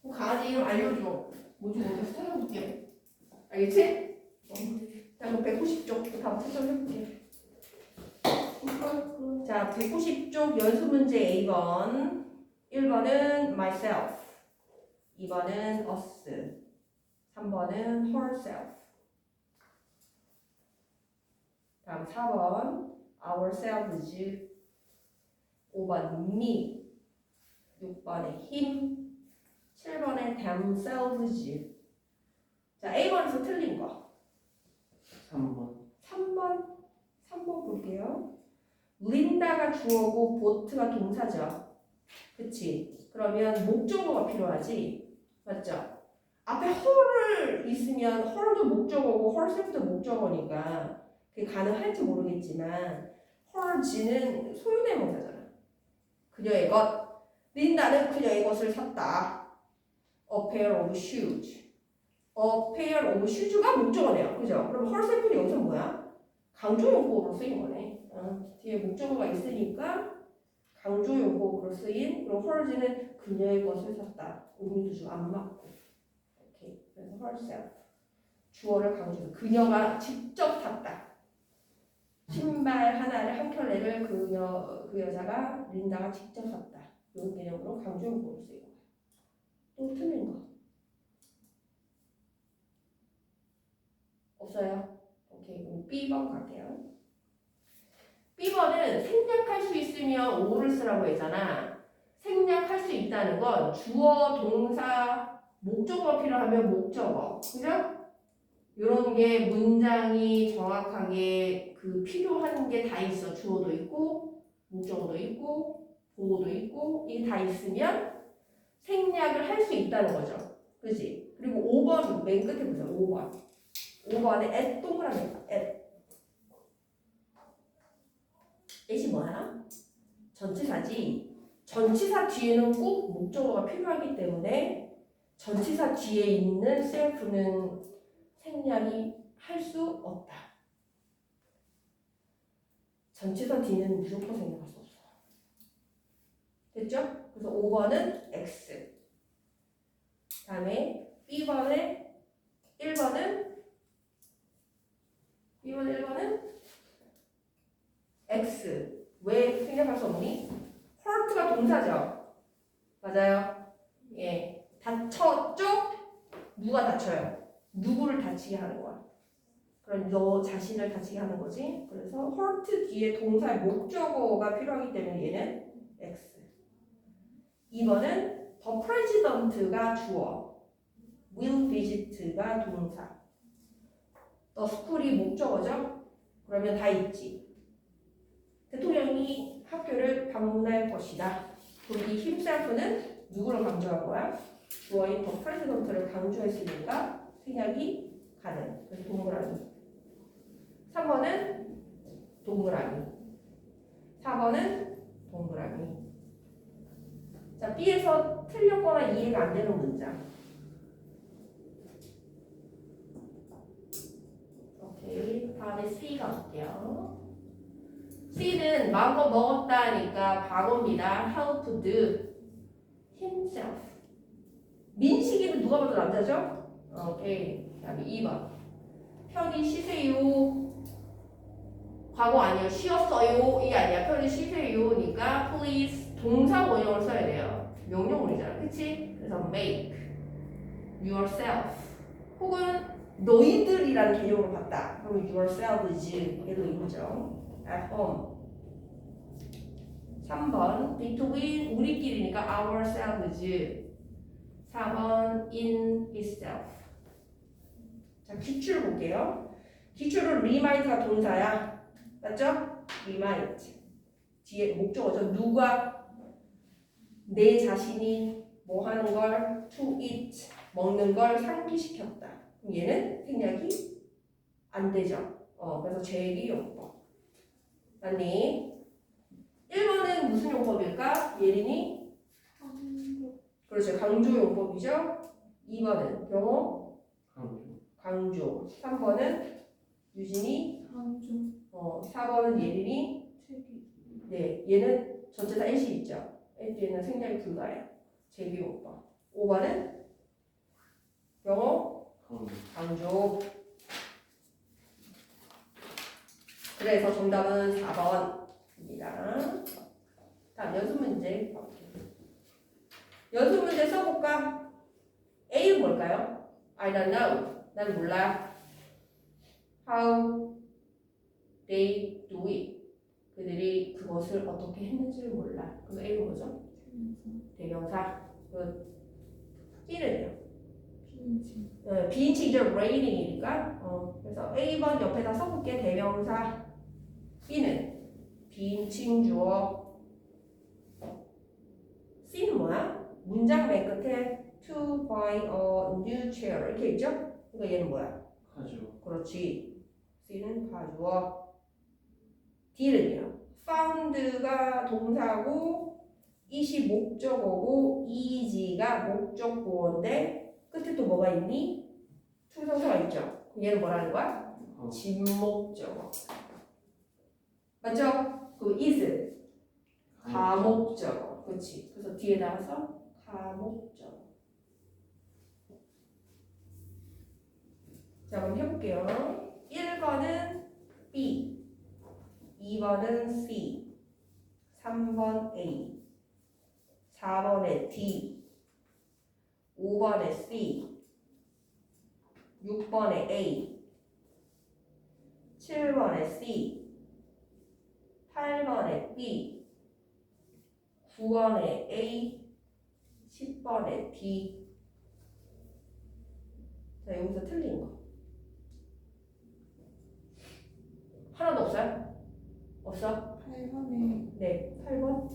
그럼 강아지 이름 알려줘. 뭔지 모르겠어. 찾아볼게. 알겠지? 어. 자, 그럼 190쪽 다음 채점해볼게. 자, 190쪽 연수 문제 A번. 1번은 myself. 2번은 us. 3번은 herself. 다음 4번 ourselves. 5번 me. 6번에 him. 7번에 themselves. 자, A번에서 틀린 거. 3번 3번. 3번 볼게요. 린다가 주어고 보트가 동사죠. 그치? 그러면 목적어가 필요하지. 맞죠? 앞에 헐을 있으면 헐도 목적어고 헐셀프도 목적어니까 그게 가능할지 모르겠지만 헐지는 소유대명사잖아. 그녀의 것. 린다는 그녀의 것을 샀다. A pair of shoes. A pair of shoes가 목적어네요. 그죠? 그럼 헐셀프는 여기서 뭐야? 강조용법으로 쓰인 거네. 어, 뒤에 목적어가 있으니까 강조용법으로 쓰인 그리고 헐지는 그녀의 것을 샀다. 의미도 좀 안 맞고. 오케이. 그래서 herself. 주어를 강조해서 그녀가 직접 샀다. 신발 하나를 한 켤레를 그녀 그 여자가 린다가 직접 샀다. 이런 개념으로 강조용법을 거야. 또 틀린 거 없어요? 오케이. 그럼 B번 갈게요. B번은 생략할 수 있으면 오를 쓰라고 했잖아. 생략할 수 있다는 건 주어, 동사, 목적어가 필요하면 목적어. 그죠? 이런 게 문장이 정확하게 그 필요한 게 다 있어. 주어도 있고, 목적어도 있고, 보호도 있고, 이게 다 있으면 생략을 할 수 있다는 거죠. 그지? 그리고 5번 맨 끝에 보세요. 5번. 5번에 at 동그라미 at. at이 뭐야? 전치사지. 전치사 뒤에는 꼭 목적어가 필요하기 때문에 전치사 뒤에 있는 self는 생략이 할 수 없다. 전치사 뒤는 무조건 생략할 수 없어. 됐죠? 그래서 5번은 X. 다음에 B번에 1번은 B번 1번은 X. 왜 생략할 수 없니? hurt가 동사죠. 맞아요. 예. 다쳤죠? 누가 다쳐요? 누구를 다치게 하는 거야? 그럼 너 자신을 다치게 하는 거지. 그래서 hurt 뒤에 동사의 목적어가 필요하기 때문에 얘는 X. 2번은 the president가 주어, will visit가 동사. the school이 목적어죠? 그러면 다 있지. 대통령이 학교를 방문할 것이다. 그럼 이 himself는 누구를 강조한 거야? 주어인 the president를 강조했으니까 생략이 가능. 그래서 동그라미. 3번은 동그라미. 4번은 동그라미. 자, B에서 틀렸거나 이해가 안 되는 문장. 오케이. 다음에 C 가볼게요. C는 마음껏 먹었다니까 과거입니다. helped himself. 민식이는 누가 봐도 남자죠? 오케이. 다음에 2번. 편히 쉬세요. 과거 아니에요. 쉬었어요. 이게 아니야. 편히 쉬세요 니까 please 동사 원형을 써야 돼요. 명령어이잖아. 그치? 그래서 make yourself 혹은 너희들이라는 개념으로 봤다. 그럼 yourselves 얘도 이거죠. at home 3번 between 우리끼리니까 ourselves 4번 in itself 자 기출 볼게요. 기출은 remind가 동사야. 맞죠? remind 뒤에 목적어죠. 누가 내 자신이 뭐 하는 걸 to eat 먹는 걸 상기시켰다. 그럼 얘는 생략이 안 되죠. 어, 그래서 제기 용법. 맞니? 1번은 무슨 용법일까? 예린이? 그렇죠. 강조 용법이죠. 2번은 영어 강조 강조. 3번은 유진이 강조 어, 4번은 예린이 네, 얘는 전체 다 L이 있죠. L에는 생략이 불가해요. 제비 못 봐. 5번은 영어 강. 강조. 그래서 정답은 4번입니다. 다음 연습 문제. 연습 문제 써볼까? A는 뭘까요? I don't know. 난 몰라. How they do it. 그들이 그것을 어떻게 했는지를 몰라. 그럼 A는 뭐죠? 대명사. 그 B는요? 비인칭 어, 비인칭이죠. raining이니까. 어, 그래서 A번 옆에다 써볼게. 대명사. B는 비인칭 주어. C는 뭐야? 문장 맨 끝에 to buy a new chair 이렇게 있죠? 그러니까 얘는 뭐야? 가죠. 그렇지. C는 가주어. D는요. found가 동사고 it이 목적어고 is가 목적보어인데 끝에 또 뭐가 있니? 투성사가 있죠. 얘는 뭐라는 거야? 어. 진목적어. 맞죠? 그 is 가목적어. 그렇지. 그래서 뒤에 나와서 가목적어. 자, 그럼 해볼게요. 1번은 B, 2번은 C, 3번 A, 4번에 D, 5번에 C, 6번에 A, 7번에 C, 8번에 B, 9번에 A, 10번에 D. 자, 여기서 틀린 거. 하나도 없어요? 없어? 8번에 네, 8번.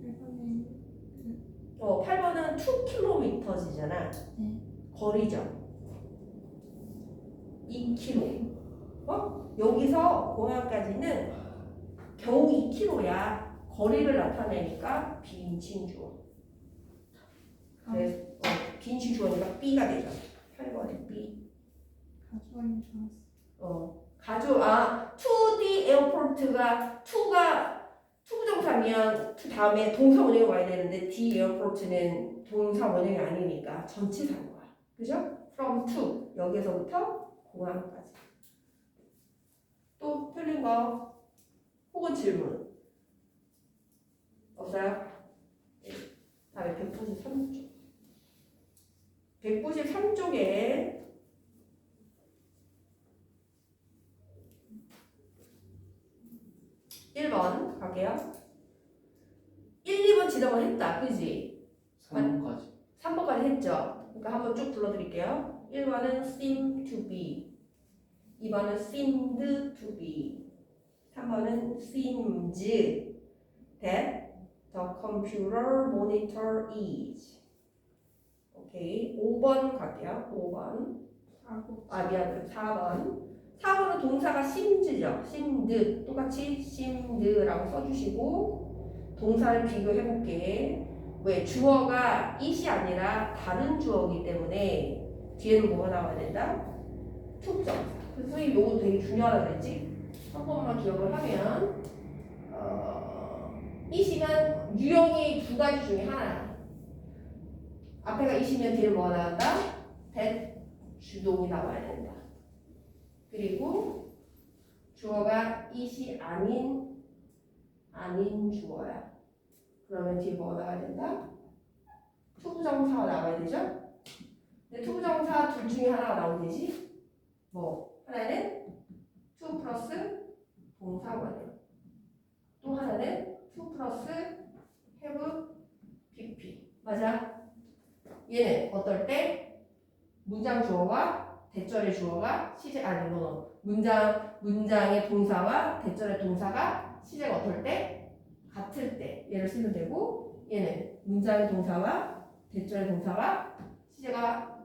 8번에 어, 8번은 2km잖아. 네. 거리죠. 2km. 어? 여기서 공항까지는 겨우 2km야. 거리를 나타내니까 비인칭 주어. 그래서 어, 비인칭 주어니까 B가 되죠. 8번에 B. 가져가는 줄 알았어 어, 가져 아 2D 에어포트가 2가 투부정사면 그 다음에 동사 원형이 와야 되는데 D 에어포트는 동사 원형이 아니니까 전치사인 거야. 그죠? from to 여기서부터 공항까지. 또 틀린 거 혹은 질문 없어요? 네. 다음에 193쪽. 193쪽에 1번 갈게요. 1, 2번 지정을 했다. 그지? 3번까지. 3번까지 했죠. 그러니까 한번 쭉 불러드릴게요. 1번은 seem to be 2번은 seemed to be 3번은 seems that the computer monitor is 오케이 5번 갈게요. 5번 사고 아 미안해 4번 4번은 동사가 심드죠 심드 똑같이 심드라고 써주시고 동사를 비교해 볼게 왜 주어가 it이 아니라 다른 주어이기 때문에 뒤에는 뭐가 나와야 된다? 투부정사 그래서 요거 되게 중요하다 그랬지 한 번만 기억을 하면 어, it이면 유형이 두 가지 중에 하나야 앞에가 it이면 뒤에 뭐가 나온다? that 주동이 나와야 된다. 그리고 주어가 it이 아닌 아닌 주어야. 그러면 뒤에 뭐가 나와야 된다? 투부정사가 나와야 되죠? 근데 투부정사 둘 중에 하나가 나오면 되지? 뭐 하나는 to 플러스 동사원형 또 하나는 to 플러스 have pp 맞아? 얘는 어떨 때 문장 주어와 대절의 주어가 시제 아니 뭐 문장 문장의 동사와 대절의 동사가 시제가 어떨 때 같을 때 얘를 쓰면 되고 얘는 문장의 동사와 대절의 동사가 시제가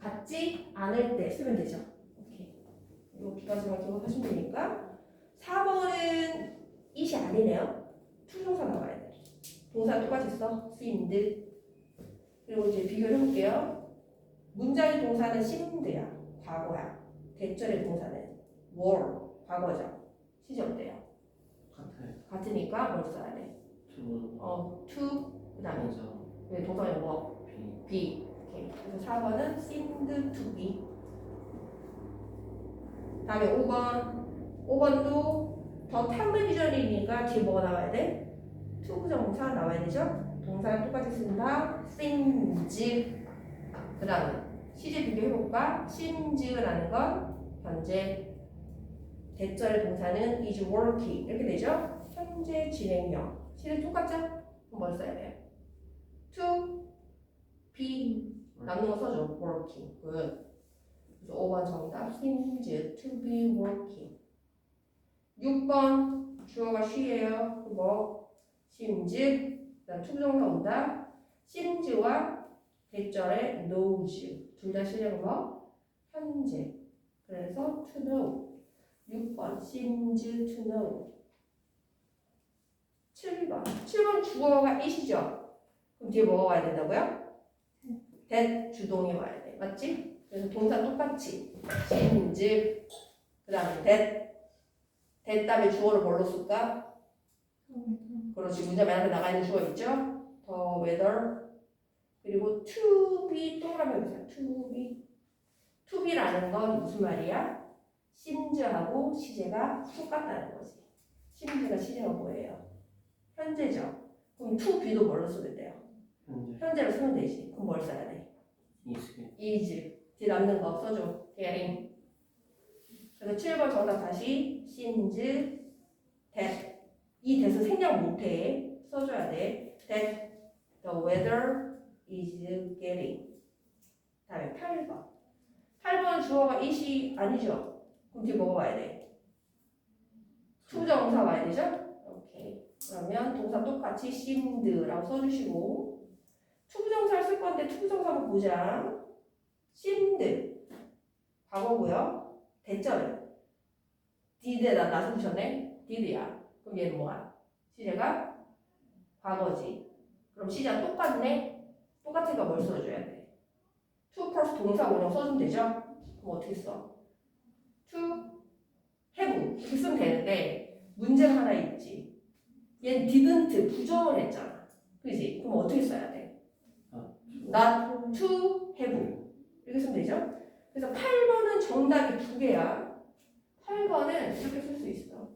같지 않을 때 쓰면 되죠. 오케이. 가지만 기억하시면 되니까 4번은 it이 아니네요. 투정사 나와야 돼. 동사 똑같이 써. seemed. 그리고 이제 비교를 해볼게요. 문장의 동사는 심드야. 과거야. 대절의 동사는 were. 과거죠. 시제 어때요? 같아요. 같으니까 뭘 써야 돼? 두 어, to, 그 다음에 동사. 네, 동사는 뭐? Be. 오케이. 그래서 4번은 seemed to be. 다음에 5번. 5번도 더 텔레비전이니까 뒤에 뭐가 나와야 돼? 투 부정사 나와야 되죠? 동사랑 똑같이 쓴다. seems. 그 다음에 시제 비교 해볼까? seems라는 건 현재 대절의 동사는 is working 이렇게 되죠? 현재 진행형. 시제 똑같죠? 뭘 써야 돼요? to be 남는 거 써줘. working. 굿. 그래서 5번 정답 seems to be working. 6번 주어가 she예요. 뭐 seems 그다음 투부정사 온다. seems와 대절의 knows 둘다 실력은 뭐 현재. 그래서 to know. 6번 seems to know. 7번 7번 주어가 it이죠. 그럼 뒤에 뭐가 와야 된다고요? that 주동이 와야 돼. 맞지? 그래서 동사 똑같이 seems 그 다음에 that that 다음에 주어를 뭘로 쓸까? 그렇지 문제 맨 앞에 나가 있는 주어 있죠? 더 weather 그리고 to be 동그라미 여기서 to be to be라는 건 무슨 말이야? 심즈하고 시제가 똑같다는 거지 심즈가 시제가 뭐예요? 현재죠 그럼 to be도 뭘로 쓰면 돼요? 현재. 현재로 쓰면 되지 그럼 뭘 써야 돼? is. is 뒤에 남는 거 써줘 getting 그래서 7번 정답 다시 since that 이 대서 생략 못해 써줘야 돼 that the weather is getting 다음에 8번 8번 주어가 it이 아니죠 그럼 뒤에 뭐가 와야 돼? 투정사 와야 되죠? 오케이 그러면 동사 똑같이 seemed라고 써주시고 투부정사를 쓸 건데 투부정사는 보자 seemed 과거고요. 대절은 did에다 나서 붙였네. did야. 그럼 얘는 뭐야? 시제가 과거지. 그럼 시제가 똑같네. 똑같으니까 뭘 써줘야 돼? to 플러스 동사 원형 써주면 되죠? 그럼 어떻게 써? to have 이렇게 쓰면 되는데 문제가 하나 있지. 얘는 didn't 부정을 했잖아. 그지? 그럼 어떻게 써야 돼? not to have 이렇게 쓰면 되죠? 그래서 8번은 정답이 두 개야. 8번은 이렇게 쓸 수 있어.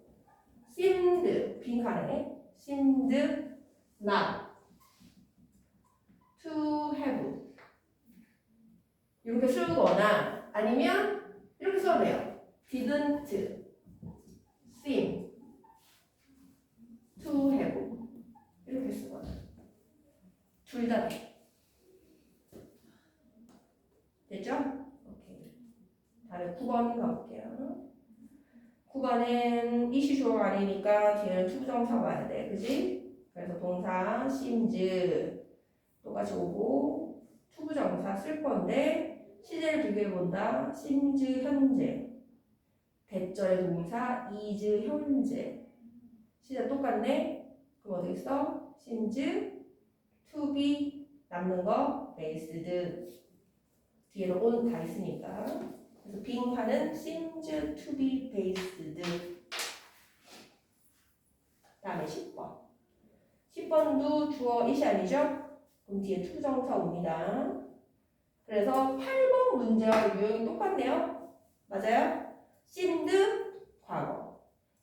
seemed 빈칸에 seemed not to have 이렇게 쓰거나 아니면 이렇게 써도 돼요. didn't seem to have 이렇게 쓰거나 둘 다 돼. 됐죠? 오케이. 다음에 9번 가볼게요. 9번은 이시주어가 아니니까 뒤에는 투부정사 와야 돼. 그지? 그래서 동사 seems 똑같이 오고 투부정사 쓸 건데 시제를 비교해 본다. seems 현재 대절의 동사 is 현재 시제 똑같네. 그럼 있어? seems to be 남는 거 based 뒤에는 on 다 있으니까 그래서 seems to be based 다음에 10번 10번도 주어 it이 아니죠? 그럼 뒤에 투정사 옵니다 그래서 8번 문제와 유형이 똑같네요. 맞아요? seemed 과거.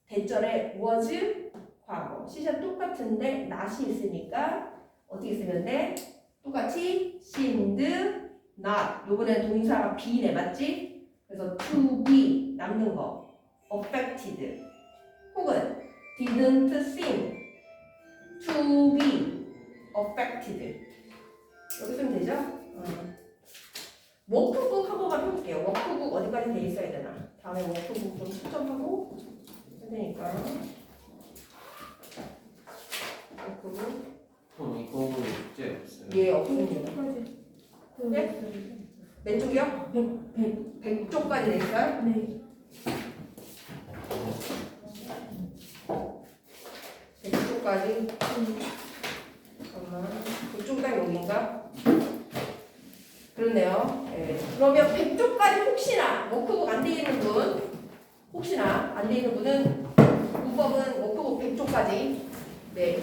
대절에 was 과거. 시제 똑같은데 not이 있으니까 어떻게 쓰면 돼? 똑같이 seemed not 요번엔 동사가 be네 맞지? 그래서 to be 남는 거. affected. 혹은 didn't seem to be affected 숙제 없어요. 예 없습니다 네? 몇 쪽이요? 100, 100, 100쪽까지 돼 있어요? 네. 100쪽까지 잠깐만 그쪽 딱 여기인가? 그렇네요 예. 그러면 100쪽까지 혹시나 워크북 안 되는 분 혹시나 안 되는 분은 문법은 워크북 100쪽까지. 네